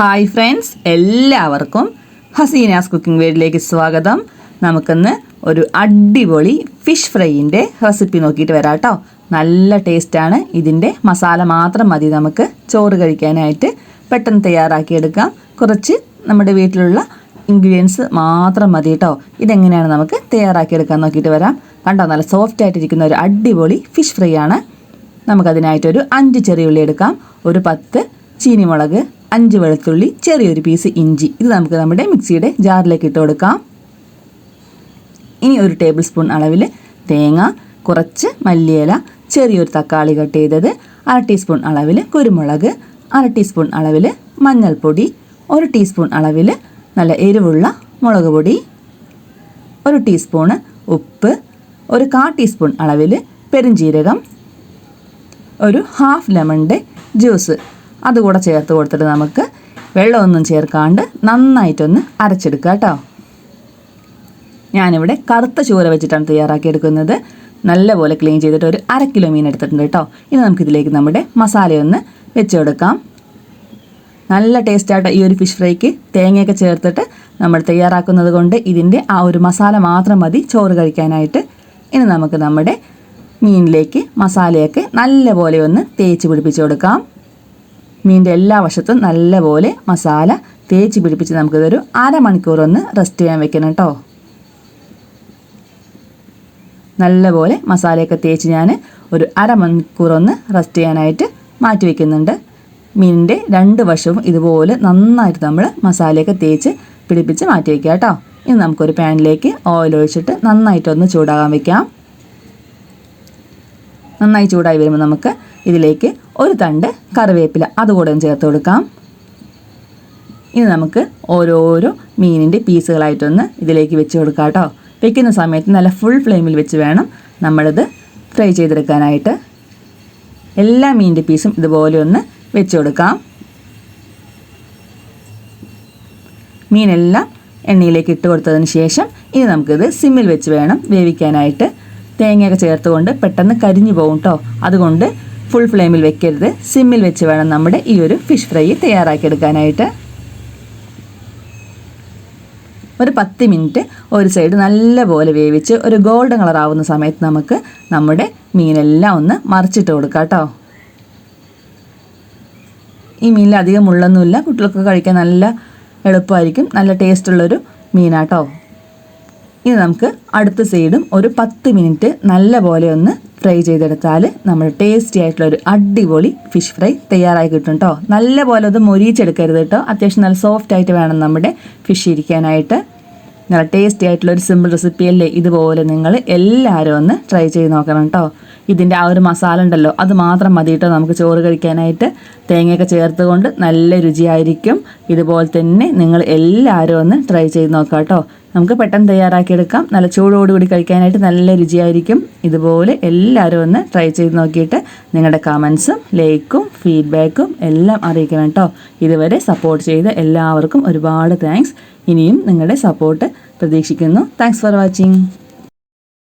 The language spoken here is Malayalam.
ഹായ് ഫ്രണ്ട്സ് എല്ലാവർക്കും ഹസീനാസ് കുക്കിംഗ് വേഡിലേക്ക് സ്വാഗതം. നമുക്കിന്ന് ഒരു അടിപൊളി ഫിഷ് ഫ്രൈയിന്റെ റെസിപ്പി നോക്കിയിട്ട് വരാം കേട്ടോ. നല്ല ടേസ്റ്റാണ് ഇതിന്റെ മസാല മാത്രം മതി നമുക്ക് ചോറ് കഴിക്കാനായിട്ട്. പെട്ടെന്ന് തയ്യാറാക്കിയെടുക്കാം. കുറച്ച് നമ്മുടെ വീട്ടിലുള്ള ഇൻഗ്രീഡിയൻസ് മാത്രം മതി കേട്ടോ. ഇതെങ്ങനെയാണ് നമുക്ക് തയ്യാറാക്കിയെടുക്കാൻ നോക്കിയിട്ട് വരാം. കണ്ടോ നല്ല സോഫ്റ്റ് ആയിട്ടിരിക്കുന്ന ഒരു അടിപൊളി ഫിഷ് ഫ്രൈ ആണ്. നമുക്കതിനായിട്ടൊരു അഞ്ച് ചെറിയുള്ളി എടുക്കാം. ഒരു പത്ത് ചീനിമുളക് അഞ്ച് വെളുത്തുള്ളി ചെറിയൊരു പീസ് ഇഞ്ചി. ഇത് നമുക്ക് നമ്മുടെ മിക്സിയുടെ ജാറിലേക്ക് ഇട്ട് കൊടുക്കാം. ഇനി ഒരു ടേബിൾ സ്പൂൺ അളവിൽ തേങ്ങ കുറച്ച് മല്ലിയില ചെറിയൊരു തക്കാളി കട്ട് ചെയ്തത് അര ടീസ്പൂൺ അളവിൽ കുരുമുളക് അര ടീസ്പൂൺ അളവിൽ മഞ്ഞൾപ്പൊടി ഒരു ടീസ്പൂൺ അളവിൽ നല്ല എരിവുള്ള മുളക് പൊടി ഒരു ടീസ്പൂണ് ഉപ്പ് ഒരു കാ ടീസ്പൂൺ അളവിൽ പെരുംജീരകം ഒരു ഹാഫ് ലെമണിന്റെ ജ്യൂസ് അതുകൂടെ ചേർത്ത് കൊടുത്തിട്ട് നമുക്ക് വെള്ളമൊന്നും ചേർക്കാണ്ട് നന്നായിട്ടൊന്ന് അരച്ചെടുക്കുക കേട്ടോ. ഞാനിവിടെ കറുത്ത ചൂര വെച്ചിട്ടാണ് തയ്യാറാക്കിയെടുക്കുന്നത് നല്ലപോലെ ക്ലീൻ ചെയ്തിട്ട് ഒരു അര കിലോ മീൻ എടുത്തിട്ടുണ്ട് കേട്ടോ. ഇനി നമുക്കിതിലേക്ക് നമ്മുടെ മസാലയൊന്ന് വെച്ച് കൊടുക്കാം. നല്ല ടേസ്റ്റായിട്ട് ഈ ഒരു ഫിഷ് ഫ്രൈക്ക് തേങ്ങയൊക്കെ ചേർത്തിട്ട് നമ്മൾ തയ്യാറാക്കുന്നത് കൊണ്ട് ഇതിന്റെ ആ ഒരു മസാല മാത്രം മതി ചോറ് കഴിക്കാനായിട്ട്. ഇനി നമുക്ക് നമ്മുടെ മീനിലേക്ക് മസാലയൊക്കെ നല്ലപോലെ ഒന്ന് തേച്ച് പിടിപ്പിച്ച് കൊടുക്കാം. മീനിന്റെ എല്ലാ വശത്തും നല്ലപോലെ മസാല തേച്ച് പിടിപ്പിച്ച് നമുക്കിതൊരു അരമണിക്കൂർ ഒന്ന് റെസ്റ്റ് ചെയ്യാൻ വെക്കണം കേട്ടോ. നല്ലപോലെ മസാലയൊക്കെ തേച്ച് ഞാൻ ഒരു അരമണിക്കൂർ ഒന്ന് റെസ്റ്റ് ചെയ്യാനായിട്ട് മാറ്റി വയ്ക്കുന്നുണ്ട് മീനിന്റെ രണ്ട് വശവും ഇതുപോലെ നന്നായിട്ട് നമ്മൾ മസാലയൊക്കെ തേച്ച് പിടിപ്പിച്ച് മാറ്റി വയ്ക്കുക കേട്ടോ. ഇനി നമുക്കൊരു പാനിലേക്ക് ഓയിൽ ഒഴിച്ചിട്ട് നന്നായിട്ടൊന്ന് ചൂടാകാൻ വെക്കാം. നന്നായി ചൂടായി വരുമ്പോൾ നമുക്ക് ഇതിലേക്ക് ഒരു തണ്ട് കറിവേപ്പില. അതുകൂടെ ചേർത്ത് കൊടുക്കാം. ഇനി നമുക്ക് ഓരോരോ മീനിന്റെ പീസുകളായിട്ടൊന്ന് ഇതിലേക്ക് വെച്ച് കൊടുക്കാം കേട്ടോ. വെക്കുന്ന സമയത്ത് നല്ല ഫുൾ ഫ്ലെയിമിൽ വെച്ച് വേണം നമ്മളിത് ഫ്രൈ ചെയ്തെടുക്കാനായിട്ട്. എല്ലാ മീനിന്റെ പീസും ഇതുപോലെ ഒന്ന് വെച്ച് കൊടുക്കാം. മീനെല്ലാം എണ്ണയിലേക്ക് ഇട്ട് കൊടുത്തതിന് ശേഷം ഇനി നമുക്കിത് സിമ്മിൽ വെച്ച് വേണം വേവിക്കാനായിട്ട്. തേങ്ങയൊക്കെ ചേർത്തുകൊണ്ട് പെട്ടെന്ന് കരിഞ്ഞു പോകും കേട്ടോ അതുകൊണ്ട് ഫുൾ ഫ്ലെയിമിൽ വെക്കരുത്. സിമ്മിൽ വെച്ച് വേണം നമ്മുടെ ഈ ഒരു ഫിഷ് ഫ്രൈ തയ്യാറാക്കിയെടുക്കാനായിട്ട്. ഒരു പത്ത് മിനിറ്റ് ഒരു സൈഡ് നല്ലപോലെ വേവിച്ച് ഒരു ഗോൾഡൻ കളർ ആവുന്ന സമയത്ത് നമുക്ക് നമ്മുടെ മീനെല്ലാം ഒന്ന് മറിച്ചിട്ട് കൊടുക്കാം കേട്ടോ. ഈ മീനിൽ അധികം മുള്ളൊന്നുമില്ല. കുട്ടികൾക്ക് കഴിക്കാൻ നല്ല എളുപ്പമായിരിക്കും. നല്ല ടേസ്റ്റുള്ളൊരു മീനാട്ടോ. ഇനി നമുക്ക് അടുത്ത സൈഡും ഒരു പത്ത് മിനിറ്റ് നല്ല പോലെ ഒന്ന് ഫ്രൈ ചെയ്തെടുത്താൽ നമ്മൾ ടേസ്റ്റി ആയിട്ടുള്ള ഒരു അടിപൊളി ഫിഷ് ഫ്രൈ തയ്യാറായി കിട്ടും കേട്ടോ നല്ല പോലെ അത് മൊരിച്ചെടുക്കരുത് കേട്ടോ അത്യാവശ്യം നല്ല സോഫ്റ്റ് ആയിട്ട് വേണം നമ്മുടെ ഫിഷ് ഇരിക്കാനായിട്ട്. നല്ല ടേസ്റ്റി ആയിട്ടുള്ള ഒരു സിമ്പിൾ റെസിപ്പി അല്ലേ? ഇതുപോലെ നിങ്ങൾ എല്ലാവരും ഒന്ന് ട്രൈ ചെയ്ത് നോക്കണം കേട്ടോ ഇതിന്റെ ആ ഒരു മസാല ഉണ്ടല്ലോ അത് മാത്രം മതി കേട്ടോ നമുക്ക് ചോറ് കഴിക്കാനായിട്ട്. തേങ്ങയൊക്കെ ചേർത്തുകൊണ്ട് നല്ല രുചിയായിരിക്കും. ഇതുപോലെ തന്നെ നിങ്ങൾ എല്ലാവരും ഒന്ന് ട്രൈ ചെയ്ത് നോക്കാം കേട്ടോ നമുക്ക് പെട്ടെന്ന് തയ്യാറാക്കിയെടുക്കാം. നല്ല ചൂടോടുകൂടി കഴിക്കാനായിട്ട് നല്ല രുചിയായിരിക്കും. ഇതുപോലെ എല്ലാവരും ഒന്ന് ട്രൈ ചെയ്ത് നോക്കിയിട്ട് നിങ്ങളുടെ കമൻസും ലൈക്കും ഫീഡ്ബാക്കും എല്ലാം അറിയിക്കണം കേട്ടോ. ഇതുവരെ സപ്പോർട്ട് ചെയ്ത എല്ലാവർക്കും ഒരുപാട് താങ്ക്സ് ഇനിയും നിങ്ങളുടെ സപ്പോർട്ട് പ്രതീക്ഷിക്കുന്നു. Thanks for watching